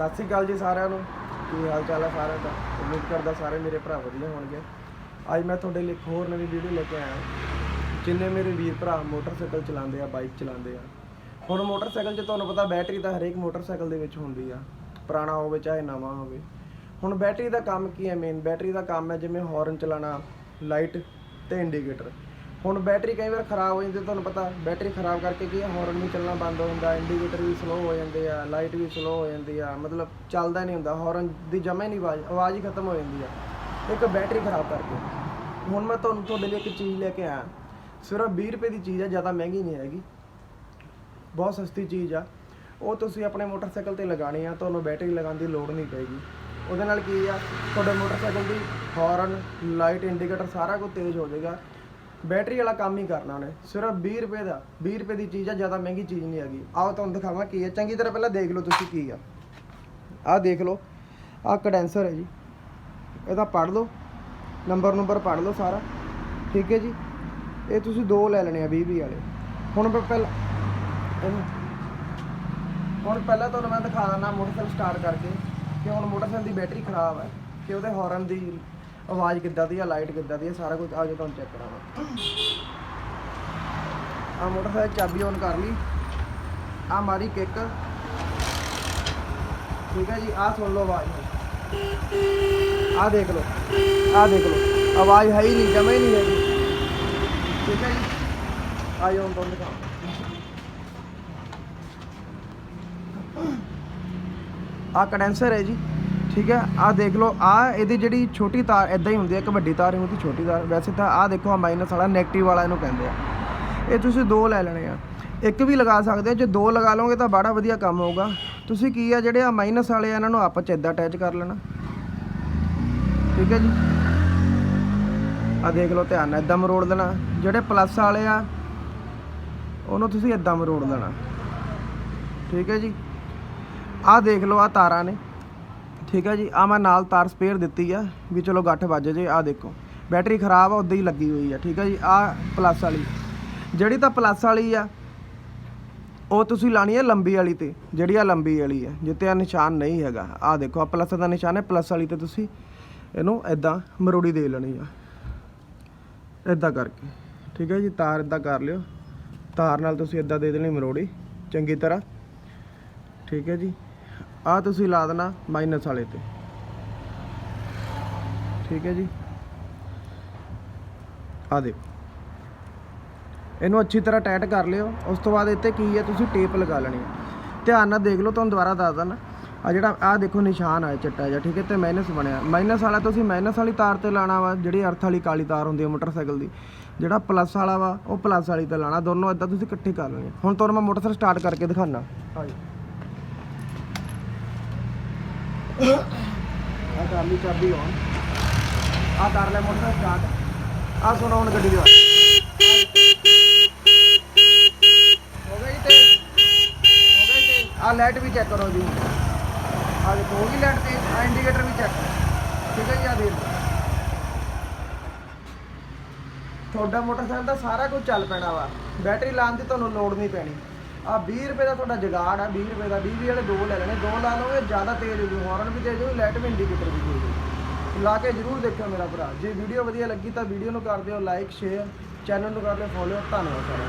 ਸਤਿ ਸ੍ਰੀ ਅਕਾਲ ਜੀ ਸਾਰਿਆਂ ਨੂੰ। ਕੀ ਹਾਲ ਚਾਲ ਹੈ ਸਾਰਿਆਂ ਦਾ? ਉਮੀਦ ਕਰਦਾ ਸਾਰੇ ਮੇਰੇ ਭਰਾ ਵਧੀਆ ਹੋਣਗੇ। ਅੱਜ ਮੈਂ ਤੁਹਾਡੇ ਲਈ ਇੱਕ ਹੋਰ ਨਵੀਂ ਵੀਡੀਓ ਲੈ ਕੇ ਆਇਆ ਜਿੰਨੇ ਮੇਰੇ ਵੀਰ ਭਰਾ ਮੋਟਰਸਾਈਕਲ ਚਲਾਉਂਦੇ ਆ ਬਾਈਕ ਚਲਾਉਂਦੇ ਆ। ਹੁਣ ਮੋਟਰਸਾਈਕਲ 'ਚ ਤੁਹਾਨੂੰ ਪਤਾ ਬੈਟਰੀ ਤਾਂ ਹਰੇਕ ਮੋਟਰਸਾਈਕਲ ਦੇ ਵਿੱਚ ਹੁੰਦੀ ਆ, ਪੁਰਾਣਾ ਹੋਵੇ ਚਾਹੇ ਨਵਾਂ ਹੋਵੇ। ਹੁਣ ਬੈਟਰੀ ਦਾ ਕੰਮ ਕੀ ਹੈ ਮੇਨ ਬੈਟਰੀ ਦਾ ਕੰਮ ਹੈ ਜਿਵੇਂ ਹਾਰਨ ਚਲਾਉਣਾ ਲਾਈਟ ਤੇ ਇੰਡੀਕੇਟਰ ਹੁਣ ਬੈਟਰੀ ਕਈ ਵਾਰ ਖਰਾਬ ਹੋ ਜਾਂਦੀ ਹੈ, ਤੁਹਾਨੂੰ ਪਤਾ ਬੈਟਰੀ ਖਰਾਬ ਕਰਕੇ ਕੀ ਹਾਰਨ ਵੀ ਚੱਲਣਾ ਬੰਦ ਹੋ ਜਾਂਦਾ ਇੰਡੀਕੇਟਰ ਵੀ ਸਲੋ ਹੋ ਜਾਂਦੇ ਆ ਲਾਈਟ ਵੀ ਸਲੋ ਹੋ ਜਾਂਦੀ ਆ ਮਤਲਬ ਚੱਲਦਾ ਨਹੀਂ ਹੁੰਦਾ ਹਾਰਨ ਦੀ ਜਮਾ ਹੀ ਨਹੀਂ ਆਵਾਜ਼ ਆਵਾਜ਼ ਹੀ ਖਤਮ ਹੋ ਜਾਂਦੀ ਆ ਇੱਕ ਬੈਟਰੀ ਖਰਾਬ ਕਰਕੇ। ਹੁਣ ਮੈਂ ਤੁਹਾਨੂੰ ਤੁਹਾਡੇ ਲਈ ਇੱਕ ਚੀਜ਼ ਲੈ ਕੇ ਆਇਆ ਸਿਰਫ 20 ਰੁਪਏ ਦੀ ਚੀਜ਼ ਆ ਜ਼ਿਆਦਾ ਮਹਿੰਗੀ ਨਹੀਂ ਹੈਗੀ ਬਹੁਤ ਸਸਤੀ ਚੀਜ਼ ਆ ਉਹ ਤੁਸੀਂ ਆਪਣੇ ਮੋਟਰਸਾਈਕਲ ਤੇ ਲਗਾਣੀ ਆ ਤੁਹਾਨੂੰ ਬੈਟਰੀ ਲਗਾਉਣ ਦੀ ਲੋੜ ਨਹੀਂ ਪਏਗੀ। ਉਹਦੇ ਨਾਲ ਕੀ ਆ ਤੁਹਾਡੇ ਮੋਟਰਸਾਈਕਲ ਦੀ ਹਾਰਨ ਲਾਈਟ ਇੰਡੀਕੇਟਰ ਸਾਰਾ ਕੁਝ ਤੇਜ਼ ਹੋ ਜਾਏਗਾ ਬੈਟਰੀ ਵਾਲਾ ਕੰਮ ਹੀ ਕਰਨਾ ਉਹਨੇ। ਸਿਰਫ 20 ਰੁਪਏ ਦਾ 20 ਰੁਪਏ ਦੀ ਚੀਜ਼ ਆ, ਜ਼ਿਆਦਾ ਮਹਿੰਗੀ ਚੀਜ਼ ਨਹੀਂ ਹੈਗੀ। ਆਓ ਤੁਹਾਨੂੰ ਦਿਖਾਵਾਂ ਕੀ ਹੈ ਚੰਗੀ ਤਰ੍ਹਾਂ ਪਹਿਲਾਂ ਦੇਖ ਲਓ ਤੁਸੀਂ ਕੀ ਆ। ਆਹ ਦੇਖ ਲਓ, ਆਹ ਕੰਡੈਂਸਰ ਹੈ ਜੀ। ਇਹਦਾ ਪੜ੍ਹ ਲਓ ਨੰਬਰ ਨੰਬਰ ਪੜ੍ਹ ਲਓ ਸਾਰਾ। ਠੀਕ ਹੈ ਜੀ? ਇਹ ਤੁਸੀਂ ਦੋ ਲੈ ਲੈਣੇ ਆ 20 20 ਵਾਲੇ। ਹੁਣ ਮੈਂ ਪਹਿਲਾਂ, ਇਹਨੂੰ ਹੁਣ ਪਹਿਲਾਂ ਤੁਹਾਨੂੰ ਮੈਂ ਦਿਖਾ ਦਿੰਦਾ ਮੋਟਰਸਾਈਕਲ ਸਟਾਰਟ ਕਰਕੇ ਕਿ ਹੁਣ ਮੋਟਰਸਾਈਕਲ ਦੀ ਬੈਟਰੀ ਖਰਾਬ ਹੈ, ਕਿ ਉਹਦੇ ਹਾਰਨ ਦੀ ਆਵਾਜ਼ ਕਿੱਦਾਂ ਦੀ ਆ ਲਾਈਟ ਕਿੱਦਾਂ ਦੀ ਆ, ਸਾਰਾ ਕੁਝ ਆਜੋ ਤੁਹਾਨੂੰ ਚੈੱਕ ਕਰਾਵਾਂ। ਆ ਮੋਟਰਸਾਈਕਲ ਚਾਬੀ ਔਨ ਕਰ ਲਈ। ਆ ਮਾਰੀ ਕਿੱਕ। ਠੀਕ ਹੈ ਜੀ ਆ ਸੁਣ ਲਓ ਆਵਾਜ਼ ਆ ਦੇਖ ਲਓ ਆ ਦੇਖ ਲਓ। ਆਵਾਜ਼ ਹੈ ਹੀ ਨਹੀਂ, ਜਮਾ ਹੀ ਨਹੀਂ ਹੈਗੀ। ਠੀਕ ਹੈ ਜੀ ਆਜੋ ਹੁਣ ਤੁਹਾਨੂੰ ਦਿਖਾਵਾਂ। ਆ ਕੰਡੈਂਸਰ ਹੈ ਜੀ। ਠੀਕ ਹੈ ਆ ਦੇਖ ਲਓ ਆ ਇਹਦੀ ਜਿਹੜੀ ਛੋਟੀ ਤਾਰ ਇਦਾਂ ਹੀ ਹੁੰਦੀ ਹੈ, ਇੱਕ ਵੱਡੀ ਤਾਰ ਹੁੰਦੀ, ਛੋਟੀ ਤਾਰ। ਵੈਸੇ ਤਾਂ ਆ ਦੇਖੋ ਆ ਮਾਈਨਸ ਵਾਲਾ 네ਗੇਟਿਵ ਵਾਲਾ ਇਹਨੂੰ ਕਹਿੰਦੇ ਆ। ਇਹ ਤੁਸੀਂ ਦੋ ਲੈ ਲੈਣੇ ਆ। ਇੱਕ ਵੀ ਲਗਾ ਸਕਦੇ ਹੋ ਜੇ ਦੋ ਲਗਾ ਲਓਗੇ ਤਾਂ ਬੜਾ ਵਧੀਆ ਕੰਮ ਹੋਊਗਾ। ਤੁਸੀਂ ਕੀ ਆ, ਜਿਹੜੇ ਆ ਮਾਈਨਸ ਵਾਲੇ ਆ, ਇਹਨਾਂ ਨੂੰ ਆਪਸ ਚ ਇਦਾਂ ਅਟੈਚ ਕਰ ਲੈਣਾ। ਠੀਕ ਹੈ ਜੀ? ਆ ਦੇਖ ਲਓ, ਧਿਆਨ ਨਾਲ ਇਦਾਂ ਮਰੋੜ ਦੇਣਾ। ਜਿਹੜੇ ਪਲੱਸ ਵਾਲੇ ਆ, ਉਹਨੂੰ ਤੁਸੀਂ ਇਦਾਂ ਮਰੋੜ ਦੇਣਾ। ਠੀਕ ਹੈ ਜੀ? ਆਹ ਦੇਖ ਲਓ ਆ ਤਾਰਾਂ ਨੇ। ਠੀਕ ਹੈ ਜੀ ਆ ਮੈਂ ਨਾਲ ਤਾਰ ਸਪੇਅਰ ਦਿੱਤੀ ਆ, ਵੀ ਚਲੋ ਗੱਠ ਵੱਜ ਜੇ ਆ ਦੇਖੋ। ਬੈਟਰੀ ਖਰਾਬ ਆ, ਉਦਾਂ ਹੀ ਲੱਗੀ ਹੋਈ ਆ, ਠੀਕ ਹੈ ਜੀ ਆ ਪਲੱਸ ਵਾਲੀ। ਜਿਹੜੀ ਤਾਂ ਪਲੱਸ ਵਾਲੀ ਆ, ਉਹ ਤੁਸੀਂ ਲਾਣੀ ਹੈ ਲੰਬੀ ਵਾਲੀ ਤੇ, ਜਿਹੜੀ ਆ ਲੰਬੀ ਵਾਲੀ ਆ ਜਿੱਤੇ ਆ ਨਿਸ਼ਾਨ ਨਹੀਂ ਹੈਗਾ। ਆ ਦੇਖੋ ਆ ਪਲੱਸ ਦਾ ਨਿਸ਼ਾਨ ਹੈ ਪਲੱਸ ਵਾਲੀ ਤੇ ਤੁਸੀਂ ਇਹਨੂੰ ਐਦਾਂ ਮਰੋੜੀ ਦੇ ਲੈਣੀ ਆ। ਐਦਾਂ ਕਰਕੇ, ਠੀਕ ਹੈ ਜੀ, ਤਾਰ ਐਦਾਂ ਕਰ ਲਿਓ। ਤਾਰ ਨਾਲ ਤੁਸੀਂ ਐਦਾਂ ਦੇ ਦੇਣੀ ਮਰੋੜੀ, ਚੰਗੀ ਤਰ੍ਹਾਂ। ਠੀਕ ਹੈ ਜੀ। ਆ ਤੁਸੀਂ ਲਾ ਦੇਣਾ ਮਾਈਨਸ ਵਾਲੇ ਤੇ। ਠੀਕ ਹੈ ਜੀ। ਆ ਦੇਖੋ। ਇਹਨੂੰ ਅੱਛੀ ਤਰ੍ਹਾਂ ਟਾਈਟ ਕਰ ਲਿਓ। ਉਸ ਤੋਂ ਬਾਅਦ ਇੱਥੇ ਕੀ ਹੈ? ਤੁਸੀਂ ਟੇਪ ਲਗਾ ਲੈਣੀ ਹੈ। ਧਿਆਨ ਨਾਲ ਦੇਖ ਲਓ, ਤੁਹਾਨੂੰ ਦੁਬਾਰਾ ਦੱਸ ਦਿੰਦਾ। ਆ ਜਿਹੜਾ ਆ ਦੇਖੋ ਨਿਸ਼ਾਨ ਆਇਆ ਚਿੱਟਾ ਜਿਹਾ, ਠੀਕ ਹੈ? ਤੇ ਮਾਈਨਸ ਬਣਿਆ। ਮਾਈਨਸ ਵਾਲਾ ਤੁਸੀਂ ਮਾਈਨਸ ਵਾਲੀ ਤਾਰ ਤੇ ਲਾਣਾ ਵਾ, ਜਿਹੜੀ ਅਰਥ ਵਾਲੀ ਕਾਲੀ ਤਾਰ ਹੁੰਦੀ ਹੈ, ਮੋਟਰਸਾਈਕਲ ਦੀ। ਜਿਹੜਾ ਪਲੱਸ ਵਾਲਾ ਵਾ, ਉਹ ਪਲੱਸ ਵਾਲੀ ਤੇ ਲਾਣਾ ਦੋਨੋਂ ਇਦਾਂ ਤੁਸੀਂ ਇਕੱਠੇ ਕਰ ਲੈਣੇ। ਹੁਣ ਤੁਹਾਨੂੰ ਮੈਂ ਮੋਟਰਸਾਈਕਲ ਸਟਾਰਟ ਕਰਕੇ ਦਿਖਾਣਾ ਹਾਂਜੀ। ਆ ਕਰ ਲਈ ਚਾਬੀ ਔਨ ਆ ਕਰ ਲੈ ਮੋਟਰ ਸਟਾਰਟ ਆ ਸੁਣੋ ਗੱਡੀ ਦੀ। ਹੋ ਗਈ ਤੇ ਹੋ ਗਈ ਤੇ। ਆ ਲਾਈਟ ਵੀ ਚੈੱਕ ਕਰੋ ਜੀ। ਆ ਦੇਖੋ, ਹੋ ਗਈ ਲਾਈਟ ਤੇ। ਆ ਇੰਡੀਕੇਟਰ ਵੀ ਚੈੱਕ ਠੀਕ ਹੈ ਜੀ, ਆ ਦੇਖ ਤੁਹਾਡਾ ਮੋਟਰਸਾਈਕਲ ਦਾ ਸਾਰਾ ਕੁਝ ਚੱਲ ਪੈਣਾ ਵਾ। ਬੈਟਰੀ ਲਾਉਣ ਦੀ ਤੁਹਾਨੂੰ ਲੋੜ ਨਹੀਂ ਪੈਣੀ। ਆ 20 ਰੁਪਏ ਦਾ ਤੁਹਾਡਾ ਜਗਾੜ ਆ 20 ਰੁਪਏ ਦਾ 20 ਵਾਲੇ ਦੋ ਲੈ ਲੈਣੇ, ਦੋ ਲਾ ਲਓਗੇ, ਜ਼ਿਆਦਾ ਤੇਜ਼ ਹੋ ਜੂ ਹਾਰਨ ਵੀ ਤੇਜ਼ ਹੋ ਲਾਈਟ ਵੀ ਇੰਡੀਕੇਟਰ ਵੀ ਤੇਜ਼ ਹੋ ਲਾ ਕੇ ਜਰੂਰ ਦੇਖਿਓ ਮੇਰਾ ਭਰਾ। ਜੇ ਵੀਡੀਓ ਵਧੀਆ ਲੱਗੀ ਤਾਂ ਵੀਡੀਓ ਨੂੰ ਕਰ ਦਿਓ ਲਾਈਕ ਸ਼ੇਅਰ ਚੈਨਲ ਨੂੰ ਕਰ ਲਿਓ ਫੋਲੋ ਧੰਨਵਾਦ ਸਾਰਿਆਂ